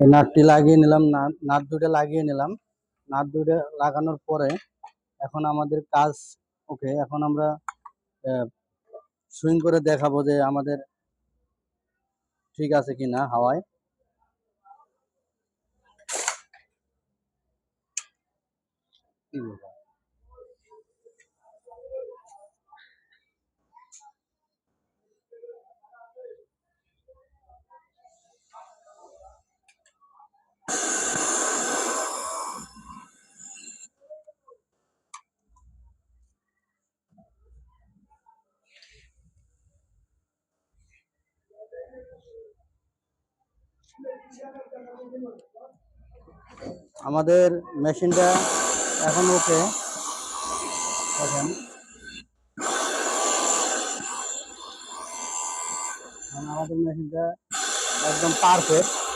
নাটটি লাগিয়ে নিলাম, nut nut দুটো লাগিয়ে নিলাম। নাট দুটো লাগানোর পরে এখন আমাদের কাজ, ওকে, এখন আমরা সুইং করে দেখাবো যে আমাদের ঠিক আছে কিনা হাওয়ায়। কি আমাদের মেশিনটা এখন ওকে দেখেন। আমাদের মেশিনটা একদম পারফেক্ট